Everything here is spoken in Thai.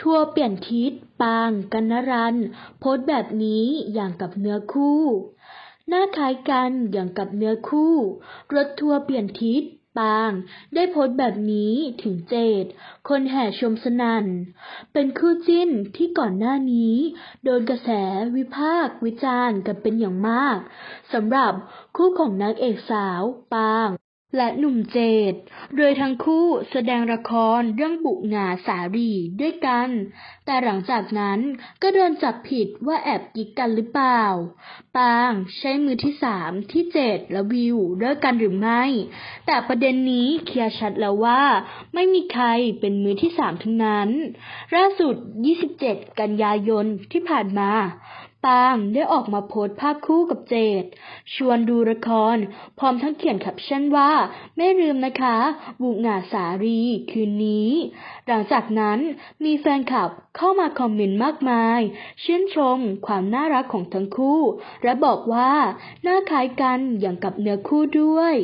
ทัวเปลี่ยนทิศปางกนรันโพสแบบนี้อย่างกับเนื้อคู่ หน้าคล้ายกันอย่างกับเนื้อคู่ รถทัวร์เปลี่ยนทิศปาง ได้โพสแบบนี้ถึงเจดคนแห่ชมสนั่น เป็นคู่จิ้นที่ก่อนหน้านี้ โดนกระแสวิพากษ์วิจารณ์กันเป็นอย่างมากสำหรับคู่ของนางเอกสาวปาง และหนุ่มเจด โดยทั้งคู่แสดงละครเรื่องบุงาสารีด้วยกัน แต่หลังจากนั้นก็โดนจับผิดว่าแอบกิ๊กกันหรือเปล่า ปางใช้มือที่สามที่เจดและวิวเลิกกันหรือไม่ แต่ประเด็นนี้เคลียร์ชัดแล้วว่า ไม่มีใครเป็นมือที่สามทั้งนั้น ล่าสุด 27 กันยายนที่ผ่านมา ปางได้ออกมาโพสภาพคู่กับเจด ชวนดูละคร พร้อมทั้งเขียนแคปชั่นว่า ไม่ลืมนะคะ บุกหงาสารีคืนนี้ หลังจากนั้นมีแฟนคลับเข้ามาคอมเมนต์มากมาย ชื่นชมความน่ารักของทั้งคู่ และบอกว่า หน้าคล้ายกันอย่างกับเนื้อคู่ด้วย